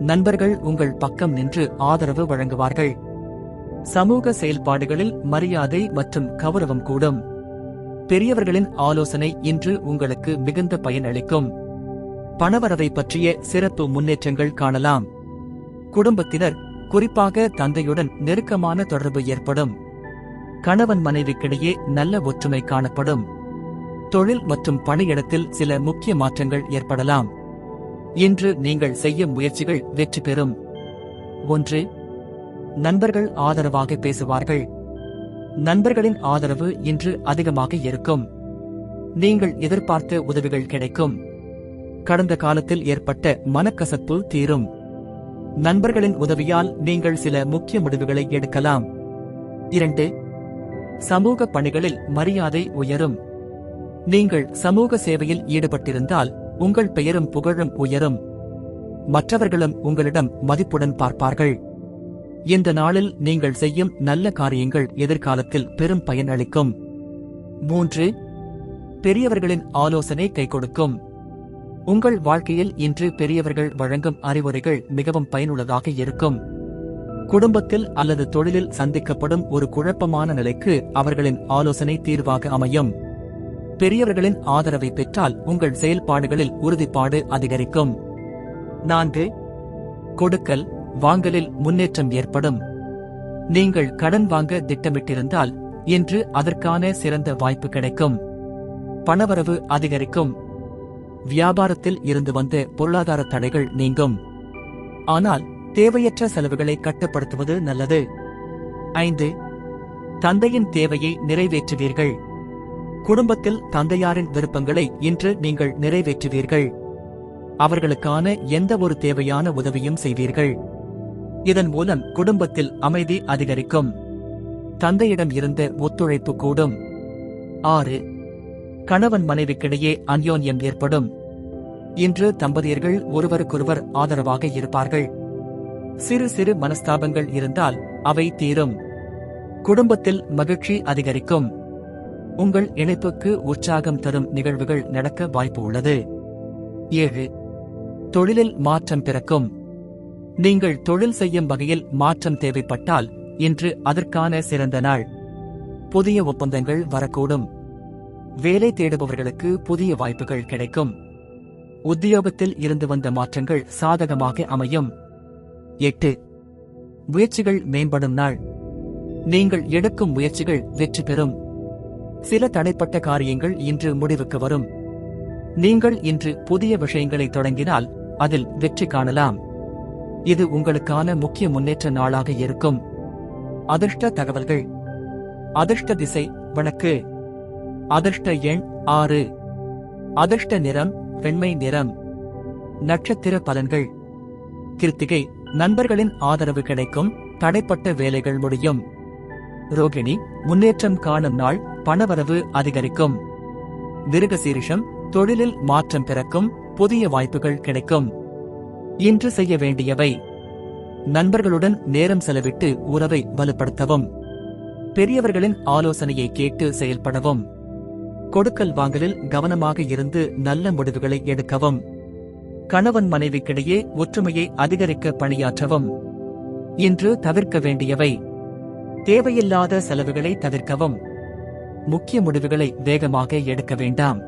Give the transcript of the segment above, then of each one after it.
நண்பர்கள் உங்கள் பக்கம் நின்று ஆதரவு வழங்குவார்கள். சமூக செயல்பாடுகளில் மரியாதை மற்றும் கௌரவம் கூடும். பெரியவர்களின் ஆலோசனை இன்று உங்களுக்கு மிகுந்த பயன் அளிக்கும். பணவரவை பற்றிய சிறப்பு முன்னேற்றங்கள் காணலாம். குடும்பத்தினர் குறிப்பாக தந்தையுடன் நெருக்கமான தொடர்பு ஏற்படும். கணவன் மனைவிக்கிடையே நல்ல ஒற்றுமை காணப்படும். தொழில் மற்றும் பணியிடத்தில் சில முக்கிய மாற்றங்கள் ஏற்படலாம். இன்று நீங்கள் செய்யும் முயற்சிகள் வெற்றி பெறும். ஒன்று நண்பர்கள் ஆதரவாக பேசுவார்கள். நண்பர்களின் ஆதரவு இன்று அதிகமாக இருக்கும். நீங்கள் எதிர்பார்த்த உதவிகள் கிடைக்கும். கடந்த காலத்தில் ஏற்பட்ட மனக்கசப்பு தீரும். நண்பர்களின் உதவியால் நீங்கள் சில முக்கிய முடிவுகளை எடுக்கலாம். இரண்டு சமூக பணிகளில் மரியாதை உயரும். நீங்கள் சமூக சேவையில் ஈடுபட்டிருந்தால் உங்கள் பெயரும் புகழும் உயரும். மற்றவர்களும் உங்களிடம் மதிப்புடன் பார்ப்பார்கள். இந்த நாளில் நீங்கள் செய்யும் நல்ல காரியங்கள் எதிர்காலத்தில் பெரும் பயன் அளிக்கும். மூன்று பெரியவர்களின் ஆலோசனை கை கொடுக்கும் உங்கள் வாழ்க்கையில் இன்று பெரியவர்கள் வழங்கும் அறிவுரைகள் மிகவும் பயனுள்ளதாக இருக்கும். குடும்பத்தில் அல்லது தொழிலில் சந்திக்கப்படும் ஒரு குழப்பமான நிலைக்கு அவர்களின் ஆலோசனை தீர்வாக அமையும். பெரியவர்களின் ஆதரவை பெற்றால் உங்கள் செயல்பாடுகளில் உறுதிப்பாடு அதிகரிக்கும். நான்கு கொடுக்கல் வாங்கலில் முன்னேற்றம் ஏற்படும். நீங்கள் கடன் வாங்க திட்டமிட்டிருந்தால் இன்று அதற்கான சிறந்த வாய்ப்பு கிடைக்கும். பணவரவு அதிகரிக்கும். வியாபாரத்தில் இருந்து வந்த பொருளாதார தடைகள் நீங்கும். ஆனால் தேவையற்ற செலவுகளை கட்டுப்படுத்துவது நல்லது. ஐந்து தந்தையின் தேவையை நிறைவேற்றுவீர்கள். குடும்பத்தில் தந்தையாரின் விருப்பங்களை இன்று நீங்கள் நிறைவேற்றுவீர்கள். அவர்களுக்கான எந்த ஒரு தேவையான உதவியும் செய்வீர்கள். இதன் மூலம் குடும்பத்தில் அமைதி அதிகரிக்கும். தந்தையிடம் இருந்த ஒத்துழைப்பு கூடும். ஆறு கணவன் மனைவிக்கிடையே அந்யோன்யம் ஏற்படும். இன்று தம்பதியர்கள் ஒருவருக்கொருவர் ஆதரவாக இருப்பார்கள். சிறு சிறு மனஸ்தாபங்கள் இருந்தால் அவை தீரும். குடும்பத்தில் மகிழ்ச்சி அதிகரிக்கும். உங்கள் இணைப்புக்கு உற்சாகம் தரும் நிகழ்வுகள் நடக்க வாய்ப்பு உள்ளது. ஏழு. தொழிலில் மாற்றம் பிறக்கும். நீங்கள் தொழில் செய்யும் வகையில் மாற்றம் தேவைப்பட்டால் இன்று அதற்கான சிறந்த நாள். புதிய ஒப்பந்தங்கள் வரக்கூடும். வேலை தேடுபவர்களுக்கு புதிய வாய்ப்புகள் கிடைக்கும். உத்தியோகத்தில் இருந்து வந்த மாற்றங்கள் சாதகமாக அமையும். எட்டு. முயற்சிகள் மேம்படும் நாள். நீங்கள் எடுக்கும் முயற்சிகள் வெற்றி பெறும். சில தடைப்பட்ட காரியங்கள் இன்று முடிவுக்கு வரும். நீங்கள் இன்று புதிய விஷயங்களை தொடங்கினால் அதில் வெற்றி காணலாம். இது உங்களுக்கான முக்கிய முன்னேற்ற நாளாக இருக்கும். அதிர்ஷ்ட தகவல்கள். அதிர்ஷ்ட திசை வழக்கு. அதிர்ஷ்ட எண் ஆறு. அதிர்ஷ்ட நிறம் வெண்மை நிறம். நட்சத்திர பலன்கள். கிருத்திகை நண்பர்களின் ஆதரவு கிடைக்கும் தடைப்பட்ட வேலைகள் முடியும். ரோகிணி முன்னேற்றம் காணும் நாள் பணவரவு அதிகரிக்கும். திருகசீரிஷம் தொழிலில் மாற்றம் பிறக்கும் புதிய வாய்ப்புகள் கிடைக்கும். இன்று செய்ய வேண்டியவை. நண்பர்களுடன் நேரம் செலவிட்டு உறவை வலுப்படுத்தவும். பெரியவர்களின் ஆலோசனையை கேட்டு செயல்படவும். கொடுக்கல் வாங்கலில் கவனமாக இருந்து நல்ல முடிவுகளை எடுக்கவும். கணவன் மனைவிக்கிடையே ஒற்றுமையை அதிகரிக்க பணியாற்றவும். இன்று தவிர்க்க வேண்டியவை. தேவையில்லாத செலவுகளை தவிர்க்கவும். முக்கிய முடிவுகளை வேகமாக எடுக்க வேண்டாம்.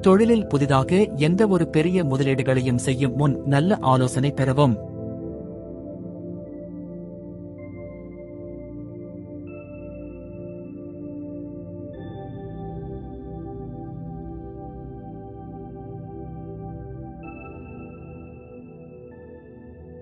தொழிலில் புதிதாக எந்த ஒரு பெரிய முதலீடுகளையும் செய்யும் முன் நல்ல ஆலோசனை பெறவும்.